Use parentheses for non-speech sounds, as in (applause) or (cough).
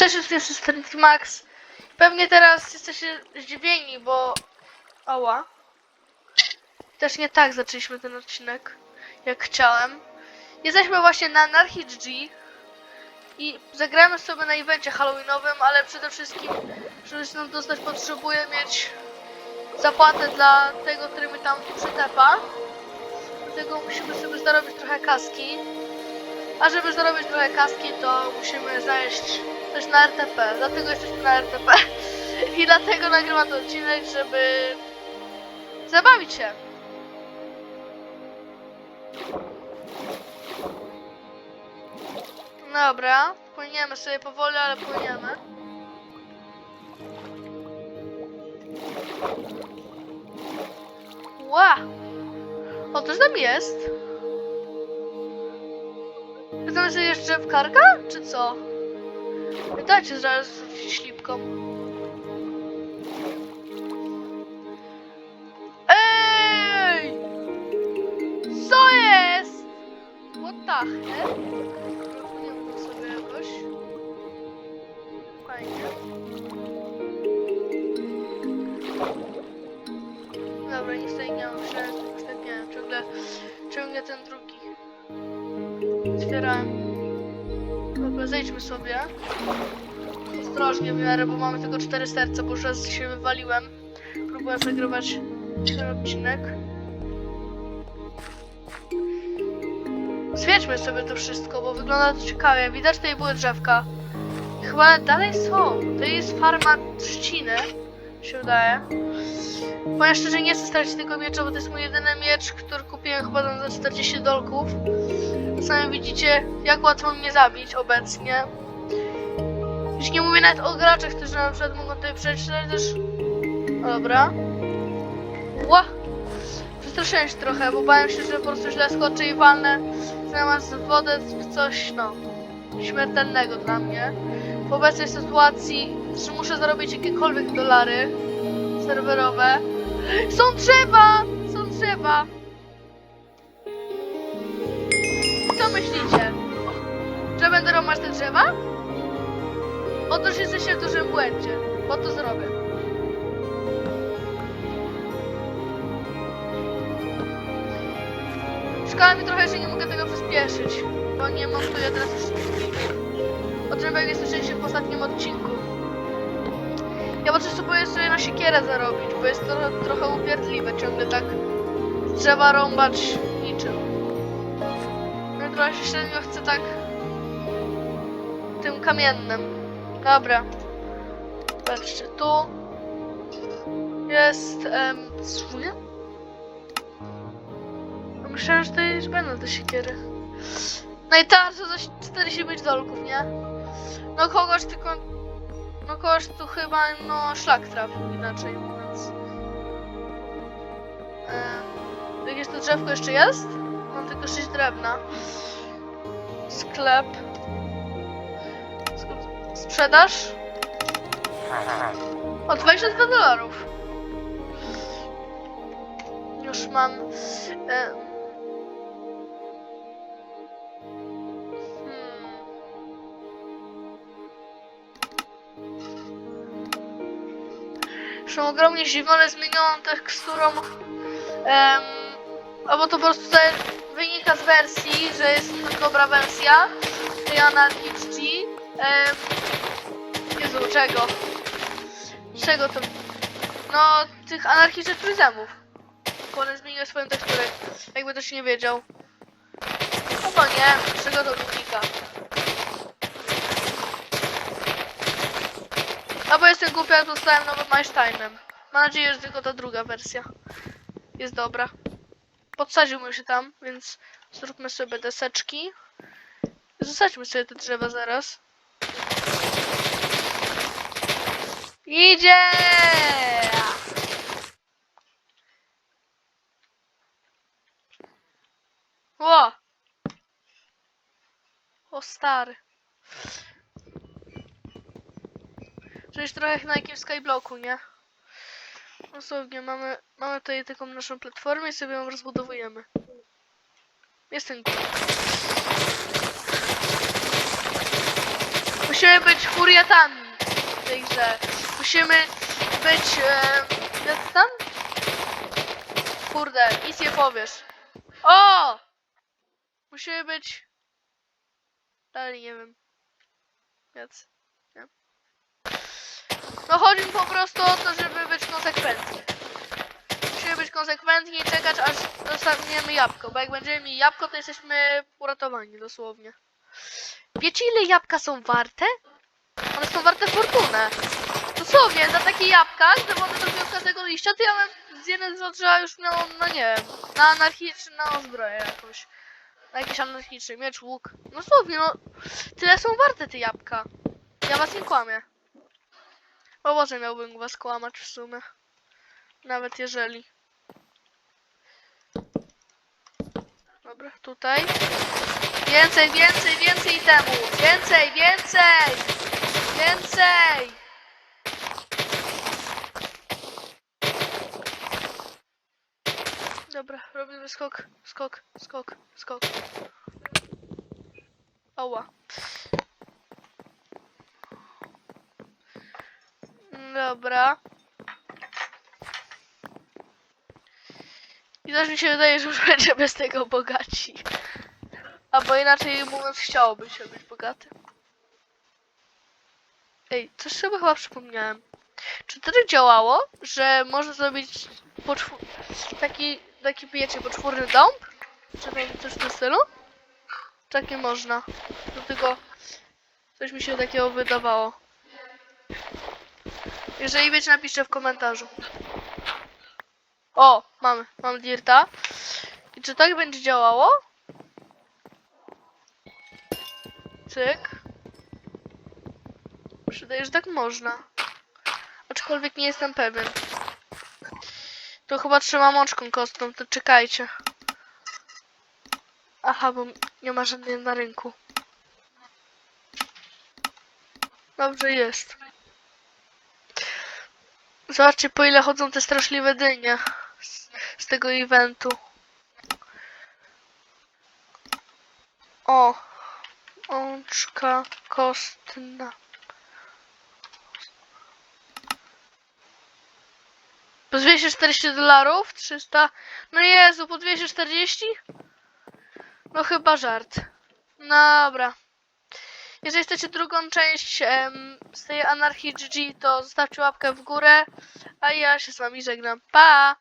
Cześć, jestem Street Max. Pewnie teraz jesteście zdziwieni, bo... Ała. Też nie tak zaczęliśmy ten odcinek, jak chciałem. Jesteśmy właśnie na Anarchy G i zagramy sobie na evencie halloweenowym, ale przede wszystkim, żeby się nam dostać, potrzebuję mieć zapłatę dla tego, który mi tam przytepa. Dlatego musimy sobie zarobić trochę kaski. A żeby zarobić trochę kaski, to musimy znaleźć coś na RTP. Dlatego jesteśmy na RTP. (laughs) I dlatego nagrywam ten odcinek, żeby zabawić się. Dobra, płyniemy sobie powoli, ale płyniemy. Ła! O, coś tam jest. Chcemy sobie jeszcze w karka, czy co? Dajcie zaraz rzucić ślipką. Ej! Co jest? What the hell? Sobie jakoś. Fajnie. Dobra, nic tutaj nie mam, przestępniałem ciągle, ciągle ten drugi. Otwierałem. Dobra, zejdźmy sobie. Ostrożnie w miarę, bo mamy tylko cztery serca, bo już raz się wywaliłem. Próbuję nagrywać ten odcinek. Zwiedźmy sobie to wszystko, bo wygląda to ciekawie. Widać tutaj były drzewka. Chyba dalej są. To jest farma trzciny, się wydaje. Powiem szczerze, nie chcę stracić tego miecza, bo to jest mój jedyny miecz, który kupiłem chyba za 40 dolków. Sami widzicie, jak łatwo mnie zabić obecnie. Już nie mówię nawet o graczach, którzy na przykład mogą tutaj przeczytać też... Dobra. Ła! Przestraszyłem się trochę, bo bałem się, że po prostu źle skoczę i walnę zamiast wodę w coś, no, śmiertelnego dla mnie. W obecnej sytuacji, że muszę zarobić jakiekolwiek dolary serwerowe. Są drzewa! Są drzewa! Myślicie? Że będę romać te drzewa? Otóż jesteście w dużym błędzie, bo to zrobię. Szkoda mi trochę, że nie mogę tego przyspieszyć, bo nie montuję teraz wszystkich. O czym jak słyszeliście w ostatnim odcinku. Ja po prostu próbuję sobie na siekierę zarobić, bo jest to trochę upierdliwe ciągle tak trzeba rąbać niczym. Trochę się średnio chcę tak tym kamiennym. Dobra. Patrzcie, tu jest em, swój. No Myślałem, że to już będą te siekiery. No i tarcza za 45 dolków, nie? No kogoś tylko... No kogoś tu chyba, no szlak trafił, inaczej mówiąc. Em, jakieś to drzewko jeszcze jest? Mam tylko 6 drewna. Sklep. Sk- Sprzedaż? O 22 dolarów. Już mam. Hmm. Są ogromnie zdziwione zmienioną teksturą. Em, albo to po prostu wynika z wersji, że jest dobra wersja. tej Anarchy XG. Em, Jezu, czego? Czego to? No, tych anarchicznych pryzmów. Bo one zmieniły swoją teksturę. Jakby ktoś nie wiedział. No to nie, czego to wynika? A bo jestem głupia, dostałem nowym Einsteinem. Mam nadzieję, że tylko ta druga wersja jest dobra. Podsadził się tam, więc zróbmy sobie deseczki. Zasadźmy sobie te drzewa zaraz. Idzie! Ło! O stary. Przecież trochę jak na jakimś skyblocku, nie? Dosłownie, mamy, mamy tutaj taką naszą platformę i sobie ją rozbudowujemy. Jestem. Musimy być furiatami w tej grze. Musimy być... E, tam? Kurde, nic nie powiesz. O! Musimy być... Dalej nie wiem. Więc... No chodzi mi po prostu o to, żeby być konsekwentni. Musimy być konsekwentni i czekać aż dostaniemy jabłko, bo jak będziemy mieli jabłko, to jesteśmy uratowani dosłownie. Wiecie ile jabłka są warte? One są warte fortunę. Dosłownie, za takie jabłka, gdyby one dobiły każdego liścia, to ja bym z jednego z drzewa już miał, no nie wiem, na anarchiczną zbroję jakąś. Na jakiś anarchiczny miecz, łuk. No dosłownie, no, tyle są warte te jabłka. Ja was nie kłamię. O Boże, miałbym was kłamać w sumie. Nawet jeżeli. Dobra, tutaj. Więcej, więcej, więcej temu! Więcej, więcej! Więcej! Dobra, robimy skok, skok, skok, skok. Ała. Dobra. I też mi się wydaje, że już (laughs) będzie bez tego bogaci. Albo inaczej mówiąc, chciałoby się być bogaty. Ej, coś sobie chyba przypomniałem. Czy tak działało, że można zrobić taki, taki wiecie, poczwórny dom? Czy coś w tym stylu? Tak nie można. Dlatego coś mi się takiego wydawało. Jeżeli wiecie, napiszcie w komentarzu. O, mamy, mam dirta. I czy tak będzie działało? Cyk. Przydaje, że tak można. Aczkolwiek nie jestem pewien. To chyba trzeba mączką kostną, to czekajcie. Aha, bo nie ma żadnej na rynku. Dobrze jest. Zobaczcie po ile chodzą te straszliwe dynie z, z tego eventu. O! Łączka kostna. Po 240 dolarów? 300? No Jezu, po 240? No chyba żart. Dobra. Jeżeli chcecie drugą część em, z tej anarchii GG, to zostawcie łapkę w górę, a ja się z wami żegnam. Pa!